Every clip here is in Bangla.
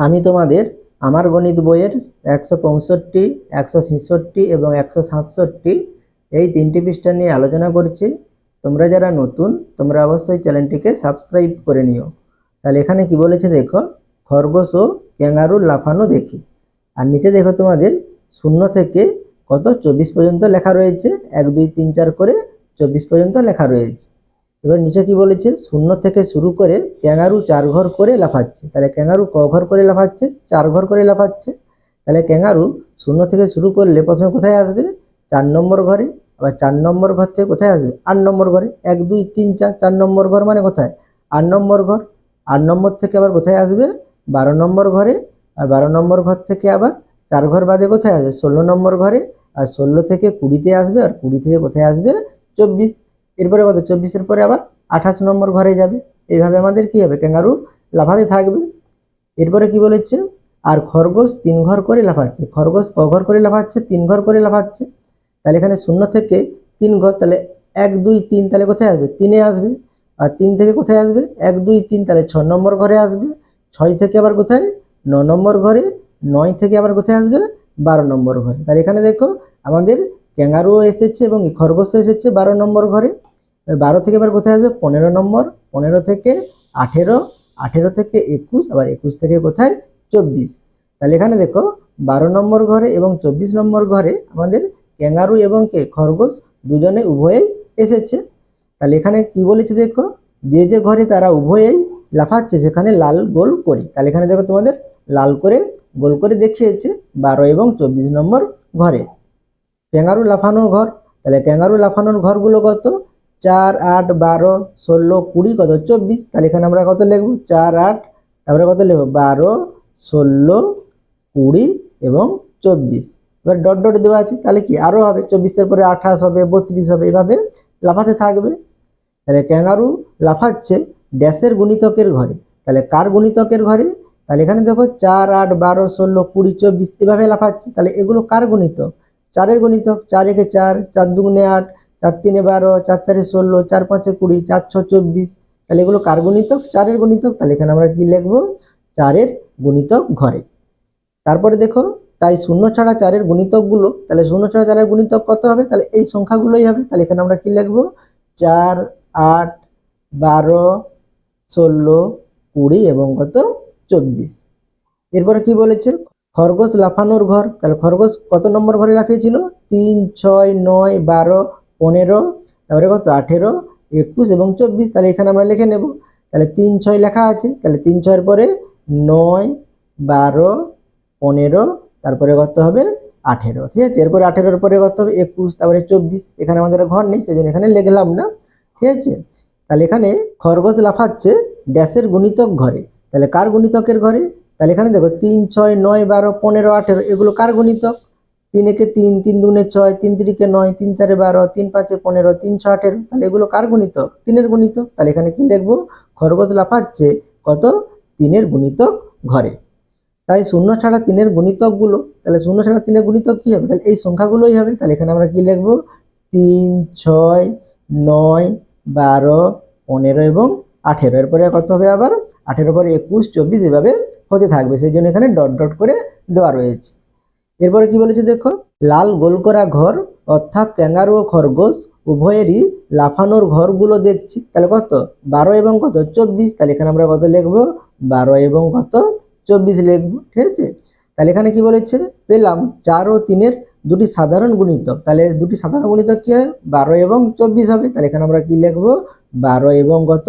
আমি তোমাদের আমার গণিত বইয়ের একশো পঁয়ষট্টি, একশো ছেষট্টি এবং একশো সাতষট্টি এই তিনটি পৃষ্ঠা নিয়ে আলোচনা করছি। তোমরা যারা নতুন, তোমরা অবশ্যই চ্যানেলটিকে সাবস্ক্রাইব করে নিও। তাহলে এখানে কি বলেছে দেখো? খরগোশ ও ক্যাঙ্গারু লাফানো দেখি। আর নিচে দেখো তোমাদের শূন্য থেকে কত? চব্বিশ পর্যন্ত লেখা রয়েছে। এক, দুই, তিন, চার করে চব্বিশ পর্যন্ত লেখা রয়েছে। এবার নিচে কি বলেছে? শূন্য থেকে শুরু করে ক্যাঙ্গারু চার ঘর করে লাফাচ্ছে। তাহলে ক্যাঙ্গারু ক ঘর করে লাফাচ্ছে চার ঘর করে লাফাচ্ছে। তাহলে ক্যাঙ্গারু শূন্য থেকে শুরু করলে প্রথমে কোথায় আসবে? চার নম্বর ঘরে। আবার চার নম্বর ঘর থেকে কোথায় আসবে? আট নম্বর ঘরে। এক, দুই, তিন, চার। চার নম্বর ঘর মানে কোথায়? আট নম্বর ঘর। আট নম্বর থেকে আবার কোথায় আসবে? বারো নম্বর ঘরে। আর বারো নম্বর ঘর থেকে আবার চার ঘর বাদে কোথায় আসবে? ষোলো নম্বর ঘরে। আর ষোলো থেকে কুড়িতে আসবে। আর কুড়ি থেকে কোথায় আসবে? চব্বিশ। এরপরে কত? চব্বিশের পরে আবার আঠাশ নম্বর ঘরে যাবে। এইভাবে আমাদের কি হবে? ক্যাঙ্গারু লাফাতে থাকবে। এরপরে কি বলেছে? আর খরগোশ তিন ঘর করে লাফাচ্ছে। খরগোশ ক ঘর করে লাফাচ্ছে? তিন ঘর করে লাফাচ্ছে। তাহলে এখানে শূন্য থেকে তিন ঘর, তাহলে এক, দুই, তিন, তাহলে কোথায় আসবে? তিনে আসবে। আর তিন থেকে কোথায় আসবে? এক, দুই, তিন, তাহলে ছ নম্বর ঘরে আসবে। ছয় থেকে আবার কোথায়? ন নম্বর ঘরে। নয় থেকে আবার কোথায় আসবে? বারো নম্বর ঘরে। তাহলে এখানে দেখো, আমাদের ক্যাঙ্গারুও এসেছে এবং খরগোশও এসেছে বারো নম্বর ঘরে। বারো থেকে এবার কোথায় আসবে? পনেরো নম্বর, পনেরো থেকে আঠেরো আঠেরো থেকে একুশ, আবার একুশ থেকে কোথায়? চব্বিশ। তাহলে এখানে দেখো, বারো নম্বর ঘরে এবং চব্বিশ নম্বর ঘরে আমাদের ক্যাঙ্গারু এবং কে? খরগোশ দুজনে উভয়েই এসেছে। তাহলে এখানে কি বলেছে দেখো? যে যে ঘরে তারা উভয়েই লাফাচ্ছে, সেখানে লাল গোল করি। তাহলে এখানে দেখো তোমাদের লাল করে গোল করে দেখিয়েছে বারো এবং চব্বিশ নম্বর ঘরে। ক্যাঙ্গারু লাফানোর ঘর। তাহলে ক্যাঙ্গারু লাফানোর ঘরগুলো কত? চার আট বারো ষোলো কুড়ি কত? চব্বিশ। তাহলে এখানে আমরা কত লিখব? চার আট, তারপরে কত লিখব? বারো, ষোলো, কুড়ি এবং চব্বিশ। এবার ডট ডট দেওয়া আছে, তাহলে কি? আরও হবে। চব্বিশের পরে আঠাশ হবে, বত্রিশ হবে, এভাবে লাফাতে থাকবে। তাহলে ক্যাঙ্গারু লাফাচ্ছে ড্যাশের গুণিতকের ঘরে। তাহলে কার গুণিতকের ঘরে? তাহলে এখানে দেখো চার আট বারো, ষোলো, কুড়ি, চব্বিশ, এভাবে লাফাচ্ছে। তাহলে এগুলো কার গণিতক? চারের গণিতক। চার একে চার চার দুগুণে আট চার তিনে বারো, চার চারে ষোলো, চার পাঁচে কুড়ি, চার ছ চব্বিশ, তাহলে এগুলো কার গণিতক? চারের গণিতক। তাহলে এখানে আমরা কি লিখব? চারের গুণিতক ঘরে। তারপরে দেখো, তাই শূন্য ছাড়া চারের গুণিতকগুলো, তাহলে শূন্য ছাড়া চারের গুণিতক কত হবে? তাহলে এই সংখ্যাগুলোই হবে। তাহলে এখানে আমরা কি লিখব? চার, আট, বারো, ষোলো, কুড়ি এবং কত? চব্বিশ। এরপরে কি বলেছে? খরগোশ লাফানোর ঘর। তাহলে খরগোশ কত নম্বর ঘরে লাফিয়েছিল? তিন, ছয়, নয়, বারো পনেরো, তারপরে কত? আঠেরো, একুশ এবং চব্বিশ, তাহলে এখানে আমরা লিখে নেব। তাহলে তিন ছয় লেখা আছে, তাহলে তিন ছয়ের পরে নয়, বারো, পনেরো, তারপরে কত হবে? আঠেরো, ঠিক আছে? এরপরে আঠেরোর পরে কত হবে? একুশ, তারপরে চব্বিশ, এখানে আমাদের ঘর নেই, সেই জন্য এখানে লিখলাম না, ঠিক আছে? তাহলে এখানে খরগোশ লাফাচ্ছে ড্যাশের গুণিতক ঘরে, তাহলে কার গুণিতকের ঘরে? তাহলে এখানে দেখো, তিন, ছয়, নয়, বারো, পনেরো, আঠেরো, এগুলো কার গুণিতক? তিন একে তিন তিন দুগুণে ছয়, তিন তিরিকে নয়, তিন চারে বারো, তিন পাঁচে পনেরো, তিন ছ আঠেরো। তাহলে এগুলো কার গুণিতক তিনের গুণিতক তাহলে এখানে কি লিখব? খরগোশ লাফাচ্ছে। কত? তিনের গুণিতক ঘরে। তাই শূন্য ছাড়া তিনের গুণিতকগুলো, তাহলে শূন্য ছাড়া তিনের গুণিতক কি হবে? তাহলে এই সংখ্যাগুলোই হবে। তাহলে এখানে আমরা কি লিখব? তিন, ছয়, নয়, বারো, পনেরো এবং আঠেরো। এরপরে কত হবে আবার? আঠেরো পরে একুশ, চব্বিশ এভাবে হতে থাকবে। সেই জন্য এখানে ডট ডট করে দেওয়া রয়েছে। এরপরে কি বলেছে দেখো? লাল গোল করা ঘর, অর্থাৎ ক্যাঙ্গারু ও খরগোশ, উভয়েরই লাফানোর ঘরগুলো দেখছি। তাহলে কত? বারো এবং কত? চব্বিশ। তাহলে এখানে আমরা কত লিখব? বারো এবং কত? চব্বিশ লিখব, ঠিক আছে? তাহলে এখানে কি বলেছে? পেলাম। চার ও তিনের দুটি সাধারণ গুণিতক। তাহলে দুটি সাধারণ গুণিতক কি হয়? বারো এবং চব্বিশ হবে। তাহলে এখানে আমরা কি লিখব? বারো এবং কত?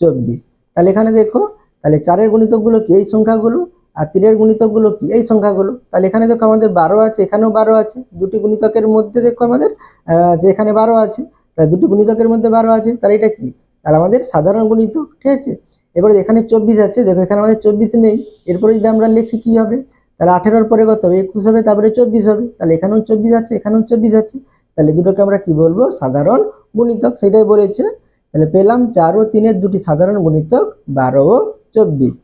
চব্বিশ। তাহলে এখানে দেখো, তাহলে চারের গুণিতকগুলো কি? এই সংখ্যাগুলো আর তিনের গুণিতকগুলো কি? এই সংখ্যাগুলো। তাহলে এখানে দেখো আমাদের বারো আছে, এখানেও বারো আছে। দুটি গুণিতকের মধ্যে দেখো আমাদের যে এখানে বারো আছে, তাহলে দুটি গুণিতকের মধ্যে বারো আছে, তাহলে এটা কি? তাহলে আমাদের সাধারণ গুণিতক, ঠিক আছে? এবারে এখানে চব্বিশ আছে, দেখো এখানে আমাদের চব্বিশ নেই। এরপরে যদি আমরা লিখি কি হবে? তাহলে আঠেরোর পরে কত হবে? একুশ হবে, তারপরে চব্বিশ হবে। তাহলে এখানেও চব্বিশ আছে, এখানেও চব্বিশ আছে। তাহলে দুটোকে আমরা কি বলব? সাধারণ গুণিতক, সেটাই বলেছে। তাহলে পেলাম চার ও তিনের দুটি সাধারণ গুণিতক, বারো ও চব্বিশ।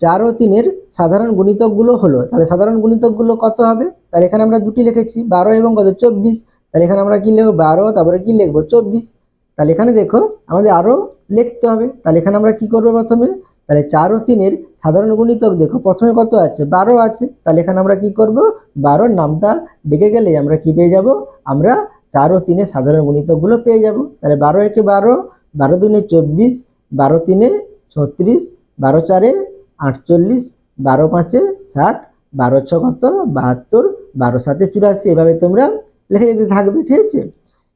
চার ও তিনের সাধারণ গুণিতকগুলো হলো, তাহলে সাধারণ গুণিতকগুলো কত হবে? তাহলে এখানে আমরা দুটি লিখেছি, বারো এবং কত? চব্বিশ। তাহলে এখানে আমরা কি লিখব? বারো, তারপরে কি লিখব? চব্বিশ। তাহলে এখানে দেখো, আমাদের আরও লিখতে হবে। তাহলে এখানে আমরা কি করব প্রথমে? তাহলে চার ও তিনের সাধারণ গুণিতক দেখো, প্রথমে কত আছে? বারো আছে। তাহলে এখানে আমরা কি করব? বারোর নামটা ডেকে গেলে আমরা কি পেয়ে যাব? আমরা চার ও তিনে সাধারণ গুণিতকগুলো পেয়ে যাব। তাহলে বারো একে বারো বারো দুনে চব্বিশ, বারো তিনে ছত্রিশ, বারো চারে আটচল্লিশ, বারো পাঁচে ষাট, বারো ছ কত বাহাত্তর, বারো সাতে চুরাশি, এভাবে তোমরা লিখে যেতে থাকবে, ঠিক আছে?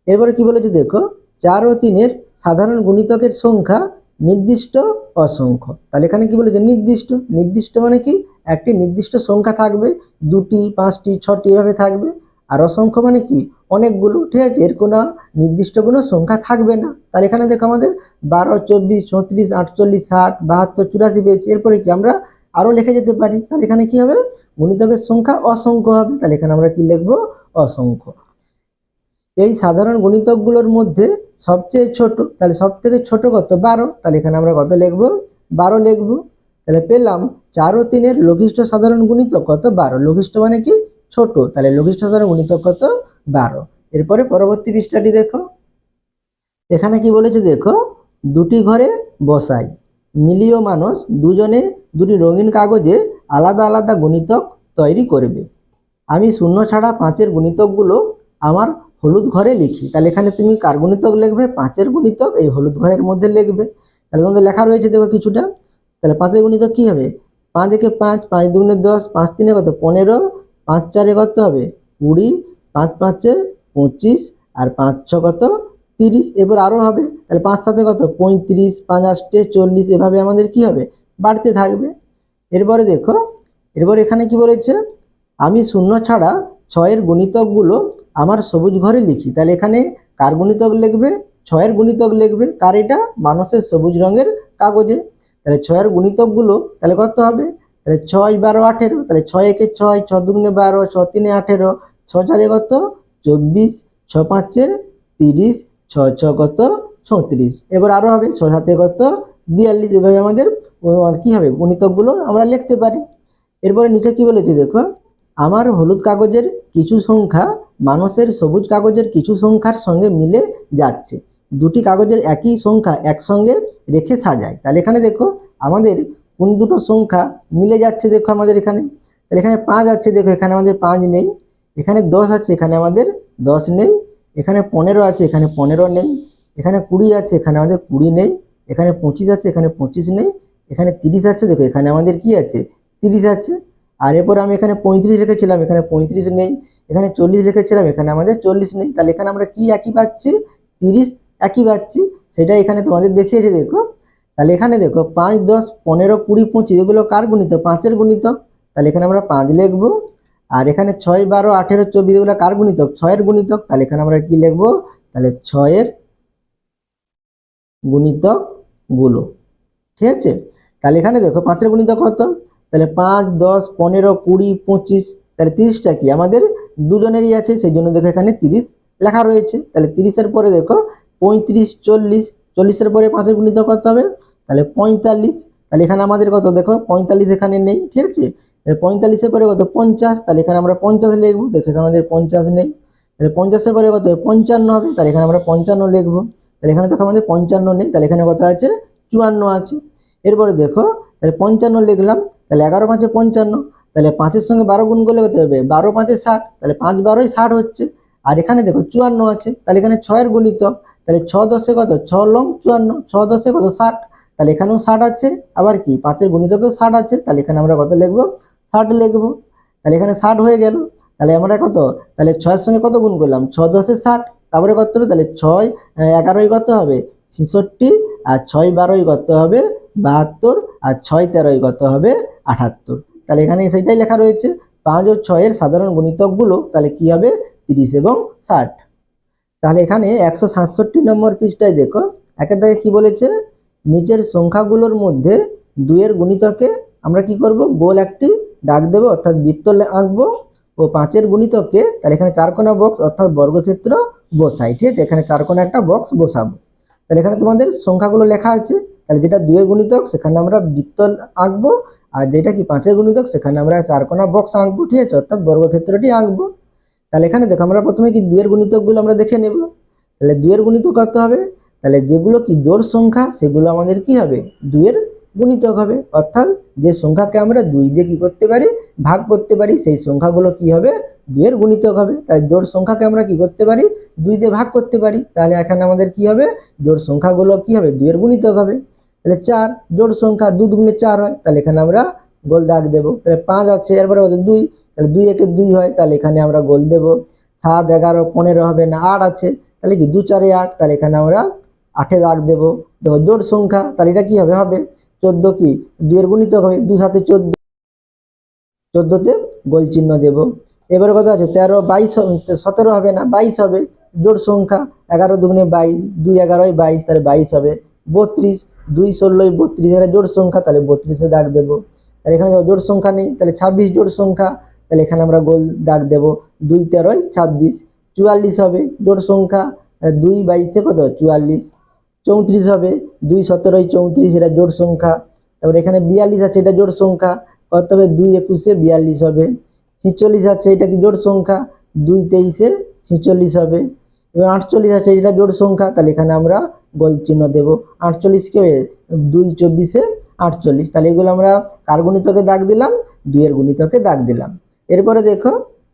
এরপরে কি বলেছে দেখো, চার ও তিনের সাধারণ গুণিতকের সংখ্যা নির্দিষ্ট, অসংখ্য। তাহলে এখানে কি বলেছে? নির্দিষ্ট। নির্দিষ্ট মানে কি? একটি নির্দিষ্ট সংখ্যা থাকবে, দুটি, পাঁচটি, ছটি, এভাবে থাকবে। আর অসংখ্য মানে কি? অনেকগুলো, ঠিক আছে? এর কোনো নির্দিষ্ট কোনো সংখ্যা থাকবে না। তাহলে এখানে দেখো আমাদের বারো, চব্বিশ, ছত্রিশ, আটচল্লিশ, ষাট, বাহাত্তর, চুরাশি পেয়েছি। এরপরে কি আমরা আরও লিখে যেতে পারি? তাহলে এখানে কি হবে? গুণিতকের সংখ্যা অসংখ্য হবে। তাহলে এখানে আমরা কি লিখব? অসংখ্য। এই সাধারণ গুণিতকগুলোর মধ্যে সবচেয়ে ছোট, তাহলে সব থেকে ছোট কত? বারো। তাহলে এখানে আমরা কত লিখব? বারো লিখব। তাহলে পেলাম চার ও তিনের লঘিষ্ঠ সাধারণ গুণিতক কত? বারো। লঘিষ্ঠ মানে কি? ছোট। তাহলে লঘিষ্ঠ সাধারণ গুণিতক কত? বারো। এরপরে পরবর্তী পৃষ্ঠাটি দেখো। এখানে কি বলেছে দেখো? দুটি ঘরে বসাই। মিলিও মানুষ দুজনে দুটি রঙিন কাগজে আলাদা আলাদা গুণিতক তৈরি করবে। আমি শূন্য ছাড়া পাঁচের গুণিতকগুলো আমার হলুদ ঘরে লিখি। তাহলে এখানে তুমি কার গুণিতক লিখবে? পাঁচের গুণিতক এই হলুদ ঘরের মধ্যে লিখবে। তাহলে তোমাদের লেখা রয়েছে দেখো কিছুটা। তাহলে পাঁচের গুণিতক কি হবে? পাঁচ একে পাঁচ পাঁচ দুগুণে দশ, পাঁচ তিনে কত? পনেরো। পাঁচ চারে কত হবে? কুড়ি। পাঁচ পাঁচে পঁচিশ আর পাঁচ ছ কত? তিরিশ। এরপর আরও হবে। তাহলে পাঁচ সাথে কত? পঁয়ত্রিশ, পাঁচ আষ্টে চল্লিশ। এভাবে আমাদের কি হবে? বাড়তে থাকবে। এরপরে দেখো, এরপর এখানে কি বলেছে? আমি শূন্য ছাড়া ছয়ের গুণিতকগুলো আমার সবুজ ঘরে লিখি। তাহলে এখানে কার গুণিতক লিখবে? ছয়ের গুণিতক লিখবে। কার এটা? মানুষের সবুজ রঙের কাগজে। তাহলে ছয়ের গুণিতকগুলো তাহলে কত হবে? তাহলে ছয় বারো আঠেরো। তাহলে ছয় একে ছয়, ছ দুগুণে বারো, ছ তিনে আঠেরো ছ চারে কত? চব্বিশ ছ পাঁচে তিরিশ ছ ছ কত? ছত্রিশ। এবার আরও হবে ছ সাতে কত? বিয়াল্লিশ। এভাবে আমাদের কি হবে? গুণিতকগুলো আমরা লিখতে পারি। এরপরে নিচে কি বলেছে দেখো? আমার হলুদ কাগজের কিছু সংখ্যা মানুষের সবুজ কাগজের কিছু সংখ্যার সঙ্গে মিলে যাচ্ছে। দুটি কাগজের একই সংখ্যা একসঙ্গে রেখে সাজায়। তাহলে এখানে দেখো, আমাদের কোন দুটো সংখ্যা মিলে যাচ্ছে দেখো আমাদের এখানে। তাহলে এখানে পাঁচ আছে দেখো, এখানে আমাদের পাঁচ নেই। এখানে দশ আছে, এখানে আমাদের দশ নেই। এখানে পনেরো আছে, এখানে পনেরো নেই। এখানে কুড়ি আছে, এখানে আমাদের কুড়ি নেই। এখানে পঁচিশ আছে, এখানে পঁচিশ নেই। এখানে তিরিশ আছে, দেখো, এখানে আমাদের কি আছে? তিরিশ আছে। আর এরপর আমি এখানে পঁয়ত্রিশ রেখেছিলাম, এখানে পঁয়ত্রিশ নেই। এখানে চল্লিশ রেখেছিলাম, এখানে আমাদের চল্লিশ নেই। তাহলে এখানে আমরা কি একই পাচ্ছি? তিরিশ একই পাচ্ছি। সেটা এখানে তোমাদের দেখিয়েছে, দেখো। তাহলে এখানে দেখো, পাঁচ, দশ, পনেরো, কুড়ি, পঁচিশ, এগুলো কার গুণিত পাঁচের গুণিত তাহলে এখানে আমরা পাঁচ লিখব। আর এখানে ছয়, বারো, আঠেরো, চব্বিশ এগুলো কার গুণিতক? ছয়ের গুণিতক। তাহলে এখানে আমরা কি লিখব? তাহলে ছয়ের গুণিতকগুলো। ঠিক আছে? তাহলে এখানে দেখো, পাঁচের গুণিতক কত? তাহলে পাঁচ, দশ, পনেরো, কুড়ি, পঁচিশ। তাহলে তিরিশটা কি? আমাদের দুজনেরই আছে, সেই জন্য দেখো এখানে তিরিশ লেখা রয়েছে। তাহলে তিরিশের পরে দেখো, পঁয়ত্রিশ, চল্লিশ। চল্লিশের পরে পাঁচের গুণিতক কত হবে? তাহলে পঁয়তাল্লিশ। তাহলে এখানে আমাদের কত? দেখো, পঁয়তাল্লিশ এখানে নেই। ঠিক আছে? পঁয়তাল্লিশের পরে কত? পঞ্চাশ। তাহলে এখানে আমরা পঞ্চাশ লিখব। দেখো আমাদের পঞ্চাশ নেই। তাহলে পঞ্চাশের পরে কত? পঞ্চান্ন হবে। তাহলে এখানে আমরা পঞ্চান্ন লিখব। তাহলে এখানে দেখো আমাদের পঞ্চান্ন নেই। তাহলে এখানে কত আছে? চুয়ান্ন আছে। এরপরে দেখো, তাহলে পঞ্চান্ন লিখলাম। তাহলে এগারো পাঁচে পঞ্চান্ন। তাহলে পাঁচের সঙ্গে বারো গুণ করলে কত হবে? বারো পাঁচে ষাট। তাহলে পাঁচ বারোই ষাট হচ্ছে। আর এখানে দেখো চুয়ান্ন আছে। তাহলে এখানে ছয়ের গুণিতক তাহলে ছ দশে কত? ছ লং চুয়ান্ন। ছ দশে কত? ষাট। তাহলে এখানেও ষাট আছে। আবার কি? পাঁচের গুণিতকেও ষাট আছে। তাহলে এখানে আমরা কত লিখব? ষাট লিখব। তাহলে এখানে ষাট হয়ে গেল। তাহলে আমরা কত? তাহলে ছয়ের সঙ্গে কত গুণ করলাম? ছ দশে ষাট। তারপরে কত হবে তাহলে ছয় এগারোই কত হবে। ছেষট্টি আর ছয় বারোই কত হবে বাহাত্তর আর ছয় তেরোই কত হবে আটাত্তর। তাহলে এখানে সেটাই লেখা রয়েছে। পাঁচ ও ছয়ের সাধারণ গুণিতকগুলো তাহলে কি হবে? তিরিশ এবং ষাট। তাহলে এখানে একশো সাতষট্টি নম্বর পৃষ্ঠায় দেখো। একের দাগে কি বলেছে? নিচের সংখ্যাগুলোর মধ্যে দুইয়ের গুণিতকে আমরা কি করব? গোল একটি দাগ দেবো, অর্থাৎ বৃত্তলে আঁকবো ও পাঁচের গুণিতকে তাহলে এখানে চারকোনা বক্স অর্থাৎ বর্গক্ষেত্র বসাই, ঠিক আছে? এখানে চারকোনা একটা বক্স বসাবো। তাহলে এখানে তোমাদের সংখ্যাগুলো লেখা আছে। তাহলে যেটা দুয়ের গুণিতক, সেখানে আমরা বৃত্ত আঁকবো, আর যেটা কি পাঁচের গুণিতক, সেখানে আমরা চারকোনা বক্স আঁকবো, ঠিক আছে? অর্থাৎ বর্গক্ষেত্রটি আঁকবো। তাহলে এখানে দেখো, আমরা প্রথমে কি দুয়ের গুণিতকগুলো আমরা দেখে নেব? তাহলে দুয়ের গুণিতক কত হবে? তাহলে যেগুলো কি জোর সংখ্যা, সেগুলো আমাদের কি হবে? দুইয়ের গুণিতক হবে। অর্থাৎ যে সংখ্যাকে আমরা দুই দিয়ে কি করতে পারি? ভাগ করতে পারি। সেই সংখ্যাগুলো কি হবে? দুইয়ের গুণিতক হবে। তাই জোড় সংখ্যাকে আমরা কি করতে পারি? দুই দিয়ে ভাগ করতে পারি। তাহলে এখানে আমাদের কি হবে? জোড় সংখ্যাগুলো কি হবে? দুইয়ের গুণিতক হবে। তাহলে চার, জোড় সংখ্যা দু দুগুণে চার হয়। তাহলে এখানে আমরা গোল দাগ দেবো। তাহলে পাঁচ আছে, এরপরে কত দুই। তাহলে দুই একে দুই হয়। তাহলে এখানে আমরা গোল দেবো। সাত, এগারো, পনেরো হবে না, আট আছে। তাহলে কি? দু, চারে আট। তাহলে এখানে আমরা আটে দাগ দেবো। জোড় সংখ্যা, তাহলে এটা কি হবে? হবে। চোদ্দ কি? দুয়ের গুণিতক হবে দু সাথে চোদ্দ। চোদ্দোতে গোল চিহ্ন দেব। এবারে কথা আছে, তেরো বাইশ সতেরো হবে না, বাইশ হবে। জোড় সংখ্যা এগারো দুগুণে বাইশ, দুই এগারোয় বাইশ, তাহলে বাইশ হবে। বত্রিশ, দুই ষোলোই বত্রিশ এটা জোড় সংখ্যা, তাহলে বত্রিশে দাগ দেবো। তাহলে এখানে জোড় সংখ্যা নেই, তাহলে ছাব্বিশ জোড় সংখ্যা, তাহলে এখানে আমরা গোল দাগ দেবো। দুই তেরোয় ছাব্বিশ, চুয়াল্লিশ হবে, জোড় সংখ্যা দুই বাইশে কত? চুয়াল্লিশ। চৌত্রিশ হবে দুই সতেরোই চৌত্রিশ, এটা জোড় সংখ্যা। তারপরে এখানে বিয়াল্লিশ আছে, এটা জোড় সংখ্যা। হবে দুই একুশে বিয়াল্লিশ হবে। ছিচল্লিশ আছে, এটা কি জোড় সংখ্যা? দুই তেইশে ছিচল্লিশ হবে। এবং আটচল্লিশ আছে, এটা জোড় সংখ্যা। তাহলে এখানে আমরা গোল চিহ্ন দেব। আটচল্লিশকে দুই চব্বিশে আটচল্লিশ। তাহলে এগুলো আমরা কার গুণিতকে দাগ দিলাম? দুইয়ের গুণিতকে দাগ দিলাম। এরপরে দেখো,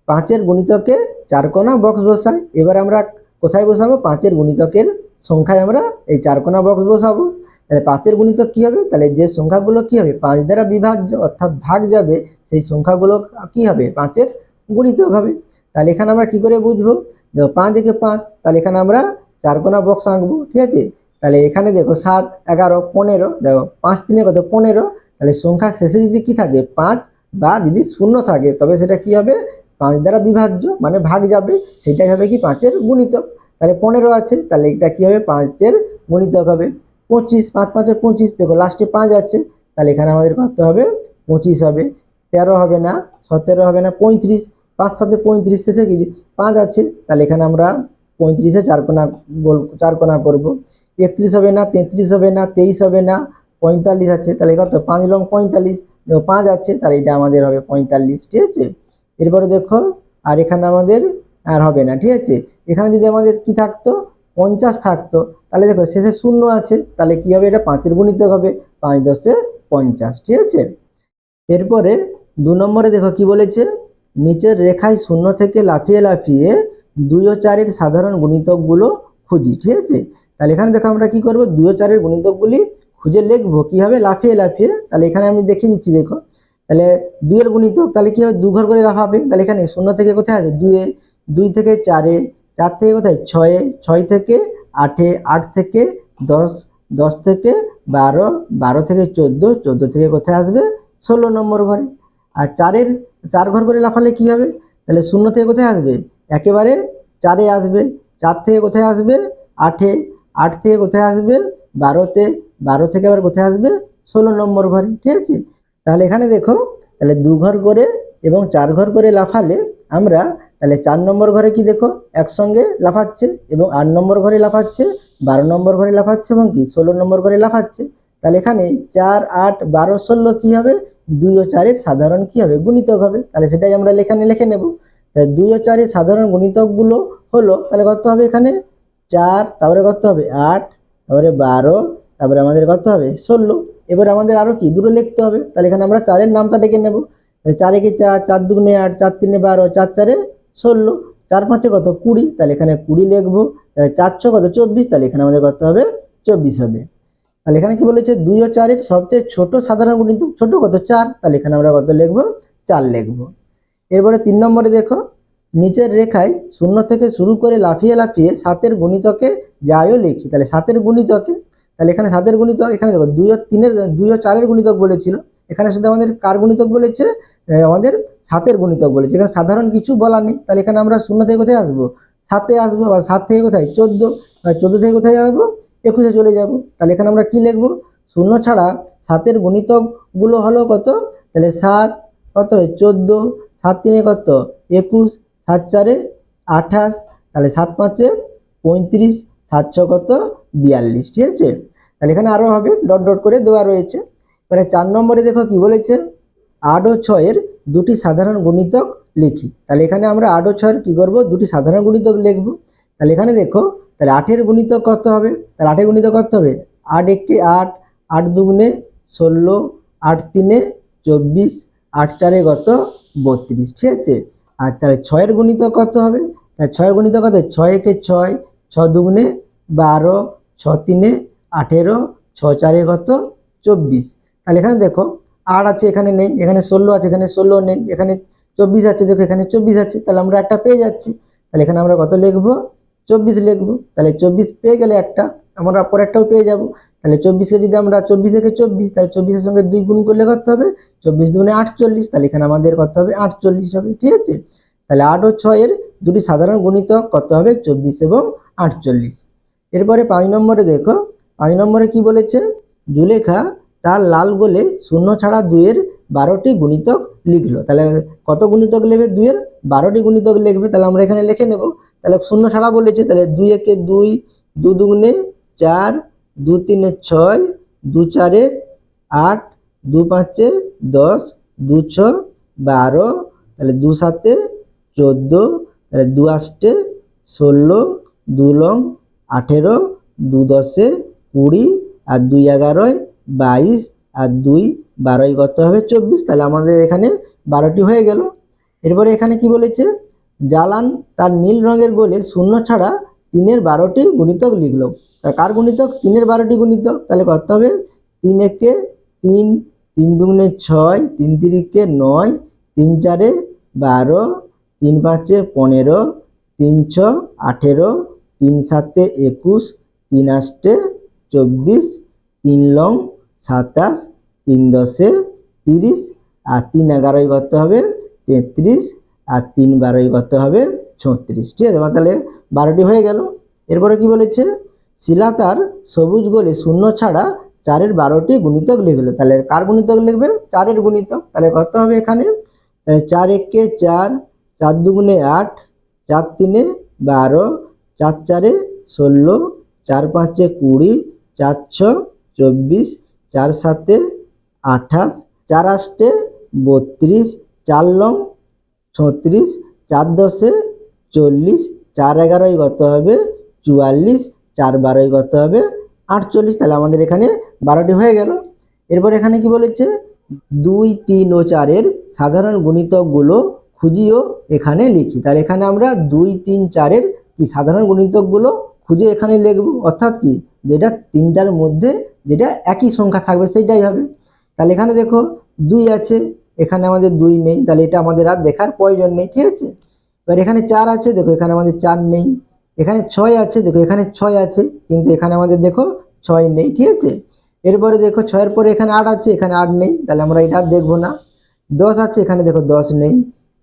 পাঁচের গুণিতকে চার কোণা বক্স বসাই। এবার আমরা কোথায় বসাবো? পাঁচের গুণিতকের সংখ্যায় আমরা এই চার কোণা বক্স বসাবো। তাহলে পাঁচের গুণিত কি হবে? তাহলে যে সংখ্যাগুলো কি হবে? পাঁচ দ্বারা বিভাজ্য অর্থাৎ ভাগ যাবে, সেই সংখ্যাগুলো কি হবে? পাঁচের গুণিতক হবে। তাহলে এখানে আমরা কি করে বুঝব? পাঁচ একে পাঁচ, তাহলে এখানে আমরা চার কোণা বক্স আঁকবো, ঠিক আছে? তাহলে এখানে দেখো সাত, এগারো, পনেরো, দেখো পাঁচ তিনে কত? পনেরো। তাহলে সংখ্যা শেষে যদি কি থাকে? পাঁচ বা যদি শূন্য থাকে, তবে সেটা কি হবে? পাঁচ দ্বারা বিভাজ্য মানে ভাগ যাবে, সেটাই হবে কি পাঁচের গুণিতক। তাহলে পনেরো আছে, তাহলে এটা কি হবে? পাঁচের গুণিতক হবে। পঁচিশ, পাঁচ, পাঁচে পঁচিশ, দেখো লাস্টে পাঁচ আছে, তাহলে এখানে আমাদের কত হবে? পঁচিশ হবে। তেরো হবে না, সতেরো হবে না, পঁয়ত্রিশ, পাঁচ সাথে পঁয়ত্রিশ শেষে কি? পাঁচ আছে, তাহলে এখানে আমরা পঁয়ত্রিশে চার কোনা গোল, চার কোনা করব। একত্রিশ হবে না, তেত্রিশ হবে না, তেইশ হবে না, পঁয়তাল্লিশ আছে, তাহলে কত? পাঁচ লং পঁয়তাল্লিশ, দেখো পাঁচ আছে, তাহলে এটা আমাদের হবে পঁয়তাল্লিশ, ঠিক আছে? এরপরে দেখো, আর এখানে আমাদের আর হবে না, ঠিক আছে? এখানে যদি আমাদের কি থাকতো? পঞ্চাশ থাকতো। তাহলে দেখো, শেষে শূন্য আছে, তাহলে কি হবে? এটা পাঁচের গুণিতক হবে, পাঁচ দশে পঞ্চাশ, ঠিক আছে? এরপরে দু নম্বরে দেখো কি বলেছে? নিচের রেখায় শূন্য থেকে লাফিয়ে লাফিয়ে দুই ও চারের সাধারণ গুণিতকগুলো খুঁজি, ঠিক আছে? তাহলে এখানে দেখো আমরা কি করব? দুই ও চারের গুণিতকগুলি খুঁজে লিখব। কীভাবে লাফিয়ে লাফিয়ে। তাহলে এখানে আমি দেখিয়ে দিচ্ছি, দেখো। তাহলে দুইয়ের গুণিতক, তাহলে কি হবে? দু ঘর করে লাফাবে। তাহলে এখানে শূন্য থেকে কোথায় আসবে? দুয়ে দুই থেকে চারে, চার থেকে কোথায়? ছয়ে, ছয় থেকে আটে, আট থেকে দশ দশ থেকে বারো বারো থেকে চোদ্দ চোদ্দ থেকে কোথায় আসবে? ষোলো নম্বর ঘরে। আর চারের, চার ঘর করে লাফালে কি হবে? তাহলে শূন্য থেকে কোথায় আসবে? একেবারে চারে আসবে। চার থেকে কোথায় আসবে? আটে। আট থেকে কোথায় আসবে? বারোতে। বারো থেকে আবার কোথায় আসবে? ষোলো নম্বর ঘরে। ঠিক আছে? তাহলে এখানে দেখো, তাহলে দু ঘর করে এবং চার ঘর করে লাফালে আমরা তাহলে চার নম্বর ঘরে কি দেখো? একসঙ্গে লাফাচ্ছে এবং আট নম্বর ঘরে লাফাচ্ছে, বারো নম্বর ঘরে লাফাচ্ছে এবং কি? ষোলো নম্বর ঘরে লাফাচ্ছে। তাহলে এখানে চার, আট, বারো, ষোলো কি হবে? দুই ও চারের সাধারণ কি হবে? গুণিতক হবে। তাহলে সেটাই আমরা লেখানে লিখে নেব। তাহলে দুই ও চারের সাধারণ গুণিতকগুলো হলো, তাহলে কত হবে এখানে? চার, তারপরে কত হবে? আট, তারপরে বারো, তারপরে আমাদের কত হবে? ষোলো। এবার আমাদের আরও কি? দুটো লিখতে হবে। তাহলে এখানে আমরা চারের নামটা ডেকে নেব। চারে কি চার চার দুগুণে আট, চার তিনে বারো, চার চারে ষোলো, চার পাঁচে কত? কুড়ি, তাহলে এখানে কুড়ি লিখব। তাহলে চারশো কত? চব্বিশ, তাহলে এখানে আমাদের কত হবে? চব্বিশ হবে। তাহলে এখানে কি বলেছে? দুই ও চারের সবচেয়ে ছোট সাধারণ গুণিত ছোট কত? চার। তাহলে এখানে আমরা কত লিখব? চার লিখব। এরপরে তিন নম্বরে দেখো, নিচের রেখায় শূন্য থেকে শুরু করে লাফিয়ে লাফিয়ে সাতের গুণিতকে যাইও লিখি। তাহলে সাতের গুণিতকে, তাহলে এখানে সাতের গুণিতক, এখানে দেখো, দুই ও তিনের, দুই ও চারের গুণিতক বলেছিল। এখানে শুধু আমাদের কার গুণিতক বলেছে? আমাদের সাতের গুণিতক বলেছে এখানে সাধারণ কিছু বলা নেই, তাহলে এখানে আমরা শূন্য থেকে কোথায় আসব? সাতে আসব বা সাত থেকে কোথায়? চোদ্দ চোদ্দ থেকে কোথায় আসব? একুশে চলে যাব। তাহলে এখানে আমরা কি লিখব? শূন্য ছাড়া সাতের গুণিতকগুলো হলো কত? তাহলে সাত কত? চোদ্দ। সাত তিনে কত? একুশ। সাত চারে আঠাশ। তাহলে সাত পাঁচে পঁয়ত্রিশ। সাত ছ কত? বিয়াল্লিশ। ঠিক আছে? তাহলে এখানে আরও হবে, ডট ডট করে দেওয়া রয়েছে। এবারে চার নম্বরে দেখো কি বলেছে? আট ও ছয়ের দুটি সাধারণ গুণিতক লিখি। তাহলে এখানে আমরা আট ও ছয়ের কী করব? দুটি সাধারণ গুণিতক লিখব। তাহলে এখানে দেখো, তাহলে আটের গুণিতক কত হবে? তাহলে আটের গুণিতক কত হবে? আট একটি আট আট দুগুণে ষোলো, আট তিনে চব্বিশ, আট চারে কত বত্রিশ, ঠিক আছে? আর তাহলে ছয়ের গুণিত কত হবে? তাহলে ছয়ের গুণিত কত? ছয় একে ছয়, ছ দুগুণে বারো, ছ তিনে আঠেরো, ছ চারে কত চব্বিশ। তাহলে এখানে দেখো আট আছে, এখানে নেই, এখানে ষোলো আছে, এখানে ষোলো নেই, এখানে চব্বিশ আছে, দেখো এখানে চব্বিশ আছে, তাহলে আমরা একটা পেয়ে যাচ্ছি। তাহলে এখানে আমরা কত লিখব? চব্বিশ লিখব। তাহলে চব্বিশ পেয়ে গেলে একটা, আমরা পরেরটাও পেয়ে যাব। তাহলে চব্বিশকে যদি আমরা চব্বিশ থেকে চব্বিশ, তাহলে চব্বিশের সঙ্গে দুই গুণ করলে করতে হবে? চব্বিশ দুগুণে আটচল্লিশ, তাহলে এখানে আমাদের কত হবে? আটচল্লিশ হবে, ঠিক আছে? তাহলে আট ও ছয়ের দুটি সাধারণ গুণিতক কত হবে? চব্বিশ এবং আটচল্লিশ। এরপরে পাঁচ নম্বরে দেখো, পাঁচ নম্বরে কি বলেছে? জুলেখা তার লাল গোলে শূন্য ছাড়া দুয়ের বারোটি গুণিতক লিখলো। তাহলে কত গুণিতক লিখবে দুয়ের বারোটি গুণিতক লিখবে, তাহলে আমরা এখানে লিখে নেব। তাহলে শূন্য ছাড়া বলেছে, তাহলে দুই একে দুই, দু দুগুণে চার, দু তিনে ছয়, দু চারে আট, দু পাঁচে দশ, দু ছ, বারো, তাহলে দু সাতে চোদ্দ, তাহলে দু আষ্টে ষোলো, দু লং আঠেরো, দু দশে কুড়ি, আর দুই এগারোয় বাইশ আর দুই বারোই কত হবে চব্বিশ, তাহলে আমাদের এখানে বারোটি হয়ে গেল। এরপরে এখানে কি বলেছে? জালান তার নীল রঙের গোলে শূন্য ছাড়া তিনের বারোটি গুণিতক লিখলো। কার গুণিতক? তিনের বারোটি গুণিতক, তাহলে কত হবে? তিন একে তিন তিন দুগুণে ছয়, তিন তিরিকে নয়, তিন চারে বারো, তিন পাঁচে পনেরো, তিন ছ আঠেরো, তিন সাতে একুশ, তিন আষ্টে চব্বিশ, তিন লং সাতাশ, তিন দশে তিরিশ, আর তিন এগারোই কত হবে, তেত্রিশ, আর তিন বারোই কত হবে, ছত্রিশ। ঠিক আছে তাহলে বারোটি হয়ে গেল। এরপরে কি বলেছে? শিলা তার সবুজ গোলে শূন্য ছাড়া চারের বারোটি গুণিতক লিখলো তাহলে কার গুণিতক লিখবে? চারের গুণিতক। তাহলে কত হবে এখানে চার একে চার চার দুগুণে আট, চার তিনে বারো, চার চারে ষোলো, চার পাঁচে কুড়ি, চার ছ, চব্বিশ চার সাতে আঠাশ, চার আষ্টে বত্রিশ, চার লং ছত্রিশ, চার দশে চল্লিশ, চার এগারোই কত হবে চুয়াল্লিশ, চার বারোই কত হবে আটচল্লিশ। তাহলে আমাদের এখানে বারোটি হয়ে গেল। এরপর এখানে কি বলেছে? দুই, তিন ও চারের সাধারণ গুণিতকগুলো খুঁজিও এখানে লিখি। তাহলে এখানে আমরা দুই, তিন, চারের কি সাধারণ গুণিতকগুলো খুঁজে এখানে লিখব। অর্থাৎ কি? যেটা তিনটার মধ্যে যেটা একই সংখ্যা থাকবে সেটাই হবে। তাহলে এখানে দেখো দুই আছে, এখানে আমাদের দুই নেই, তাহলে এটা আমাদের আর দেখার প্রয়োজন নেই, ঠিক আছে? এবার এখানে চার আছে, দেখো এখানে আমাদের চার নেই। এখানে ছয় আছে, দেখো এখানে ছয় আছে, কিন্তু এখানে আমাদের দেখো ছয় নেই, ঠিক আছে? এরপরে দেখো ছয়ের পরে এখানে আট আছে, এখানে আট নেই, তাহলে আমরা এটা আর দেখব না। দশ আছে, এখানে দেখো দশ নেই।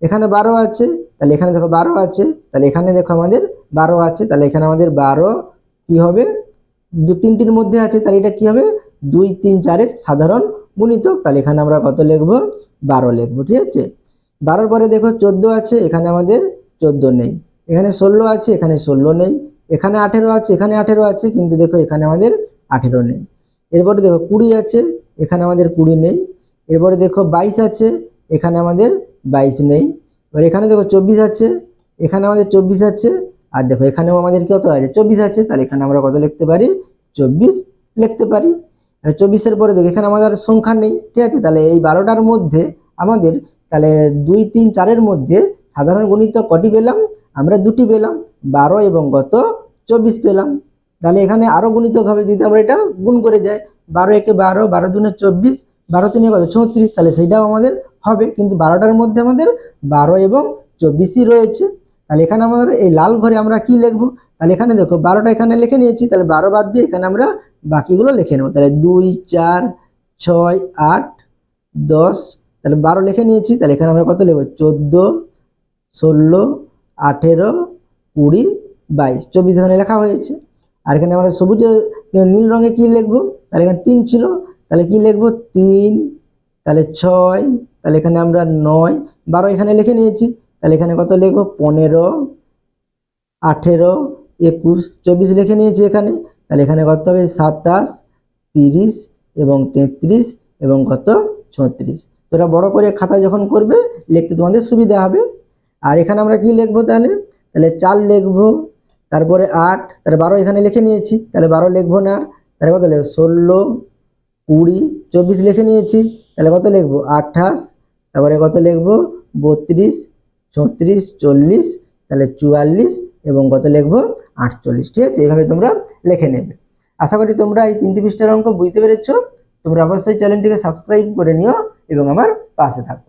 এখানে বারো আছে, তাহলে এখানে দেখো বারো আছে, তাহলে এখানে দেখো আমাদের বারো আছে, তাহলে এখানে আমাদের বারো কি হবে? দু তিনটির মধ্যে আছে, তাহলে এটা কি হবে? দুই, তিন, চারের সাধারণ গুণিতক। তাহলে এখানে আমরা কত লিখব? বারো লিখব, ঠিক আছে? বারোর পরে দেখো চোদ্দ আছে, এখানে আমাদের চোদ্দ নেই। এখানে ষোলো আছে, এখানে ষোলো নেই। এখানে আঠেরো আছে, এখানে আঠেরো আছে, কিন্তু দেখো এখানে আমাদের আঠেরো নেই। এরপরে দেখো কুড়ি আছে, এখানে আমাদের কুড়ি নেই। এরপরে দেখো বাইশ আছে, এখানে আমাদের বাইশ নেই। এবার এখানে দেখো চব্বিশ আছে, এখানে আমাদের চব্বিশ আছে আর দেখো, এখানেও আমাদের কত আছে? চব্বিশ আছে, তাহলে এখানে আমরা কত লিখতে পারি? চব্বিশ লিখতে পারি। চব্বিশের পরে দেখো, এখানে আমাদের সংখ্যা নেই, ঠিক আছে? তাহলে এই বারোটার মধ্যে আমাদের, তাহলে দুই, তিন, চারের মধ্যে সাধারণ গণিত কটি পেলাম? আমরা দুটি পেলাম, বারো এবং গত চব্বিশ পেলাম। তাহলে এখানে আরও গুণিতক হবে যদি আমরা এটা গুণ করে যাই, বারো একে বারো বারো দুনে চব্বিশ, বারো তিনে কত? চৌত্রিশ তাহলে সেটাও আমাদের হবে। কিন্তু বারোটার মধ্যে আমাদের বারো এবং চব্বিশই রয়েছে। তাহলে এখানে আমাদের এই লাল ঘরে আমরা কি লিখব? তাহলে এখানে দেখো বারোটা এখানে লিখে নিয়েছি, তাহলে বারো বাদ দিয়ে এখানে আমরা বাকিগুলো লিখে নেব। তাহলে দুই, চার, ছয়, আট, দশ, তাহলে বারো লিখে নিয়েছি, তাহলে এখানে আমরা কত লিখব? চোদ্দ, ষোলো, আঠেরো, কুড়ি, বাইশ। চব্বিশ এখানে লেখা হয়েছে। আর এখানে আমরা সবুজ নীল রঙে কি লিখব? তাহলে এখানে তিন ছিল। তাহলে কি লিখব? তিন, তাহলে ছয়, তাহলে এখানে আমরা নয়। বারো এখানে লিখে নিয়েছি। তাহলে এখানে কত লিখব? পনেরো, আঠেরো, একুশ, চব্বিশ লিখে নিয়েছি এখানে। তাহলে এখানে কত হবে? সাতাশ, তিরিশ এবং তেত্রিশ এবং কত? ছত্রিশ। তোরা বড় করে খাতা যখন করবে, লিখতে তোমাদের সুবিধা হবে। আর এখানে আমরা কি লিখব তাহলে? তাহলে চার লিখব, তারপরে আট, তাহলে বারো এখানে লিখে নিয়েছি। তাহলে বারো লিখব না, তাহলে কত লিখব? ষোলো, কুড়ি, চব্বিশ লিখে নিয়েছি। তাহলে কত লিখব? আঠাশ, তারপরে কত লিখব? বত্রিশ ছত্রিশ, চল্লিশ, তাহলে চুয়াল্লিশ এবং কত লিখব? আটচল্লিশ। ঠিক আছে? এইভাবে তোমরা লিখে নেবে। আশা করি তোমরা এই তিনটি পৃষ্ঠার অঙ্ক বুঝতে পেরেছ। তোমরা অবশ্যই চ্যানেলটিকে সাবস্ক্রাইব করে নিও এবং আমার পাশে থাকো।